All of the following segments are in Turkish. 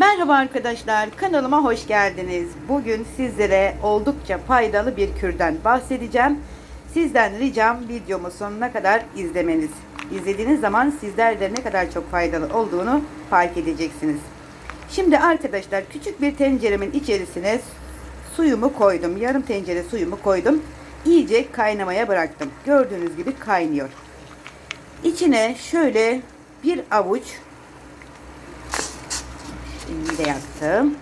Merhaba arkadaşlar, kanalıma hoş geldiniz. Bugün sizlere oldukça faydalı bir kürden bahsedeceğim. Sizden ricam videomu sonuna kadar izlemeniz. İzlediğiniz zaman sizler de ne kadar çok faydalı olduğunu fark edeceksiniz. Şimdi arkadaşlar küçük bir tenceremin içerisine suyumu koydum. Yarım tencere suyumu koydum. İyice kaynamaya bıraktım. Gördüğünüz gibi kaynıyor. İçine şöyle bir avuç Şimdi de yaktım.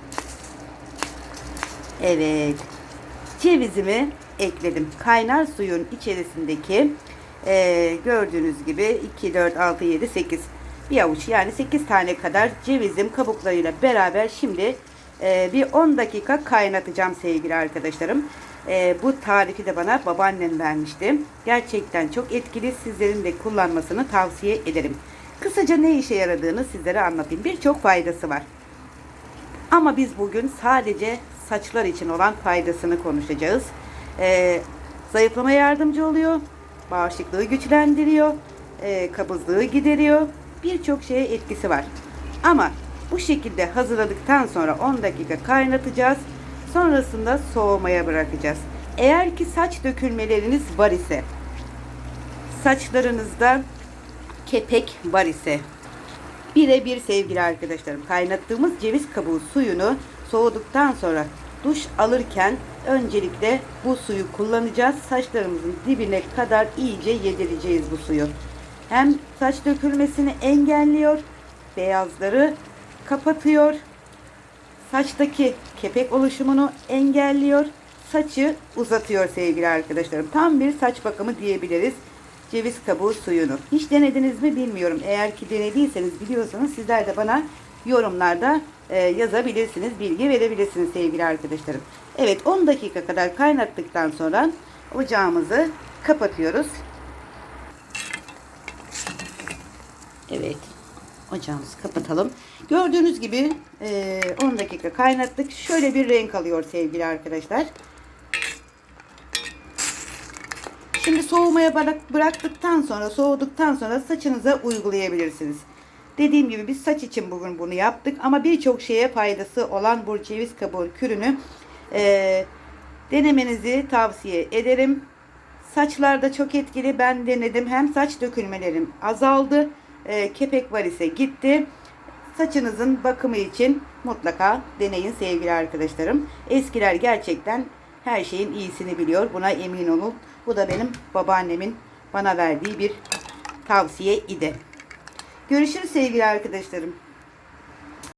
Evet. Cevizimi ekledim. Kaynar suyun içerisindeki e, gördüğünüz gibi 2, 4, 6, 7, 8 bir avuç yani 8 tane kadar cevizim kabuklarıyla beraber şimdi e, bir 10 dakika kaynatacağım sevgili arkadaşlarım. E, bu tarifi de bana babaannem vermişti. Gerçekten çok etkili. Sizlerin de kullanmasını tavsiye ederim. Kısaca ne işe yaradığını sizlere anlatayım. Birçok faydası var. Ama biz bugün sadece saçlar için olan faydasını konuşacağız. Ee, zayıflamaya yardımcı oluyor. Bağışıklığı güçlendiriyor. E, kabızlığı gideriyor. Birçok şeye etkisi var. Ama bu şekilde hazırladıktan sonra 10 dakika kaynatacağız. Sonrasında soğumaya bırakacağız. Eğer ki saç dökülmeleriniz var ise, saçlarınızda kepek var ise, birebir sevgili arkadaşlarım kaynattığımız ceviz kabuğu suyunu soğuduktan sonra duş alırken öncelikle bu suyu kullanacağız. Saçlarımızın dibine kadar iyice yedireceğiz bu suyu. Hem saç dökülmesini engelliyor, beyazları kapatıyor, saçtaki kepek oluşumunu engelliyor, saçı uzatıyor sevgili arkadaşlarım. Tam bir saç bakımı diyebiliriz ceviz kabuğu suyunu. Hiç denediniz mi bilmiyorum. Eğer ki denediyseniz biliyorsanız sizler de bana yorumlarda e, yazabilirsiniz, bilgi verebilirsiniz sevgili arkadaşlarım. Evet 10 dakika kadar kaynattıktan sonra ocağımızı kapatıyoruz. Evet ocağımızı kapatalım. Gördüğünüz gibi e, 10 dakika kaynattık. Şöyle bir renk alıyor sevgili arkadaşlar. Şimdi soğumaya bırak, bıraktıktan sonra, soğuduktan sonra saçınıza uygulayabilirsiniz. Dediğim gibi biz saç için bugün bunu yaptık ama birçok şeye faydası olan bu ceviz kabuğu kürünü e, denemenizi tavsiye ederim. Saçlarda çok etkili. Ben denedim. Hem saç dökülmelerim azaldı. E, kepek var ise gitti. Saçınızın bakımı için mutlaka deneyin sevgili arkadaşlarım. Eskiler gerçekten her şeyin iyisini biliyor. Buna emin olun. Bu da benim babaannemin bana verdiği bir tavsiye idi. Görüşürüz sevgili arkadaşlarım.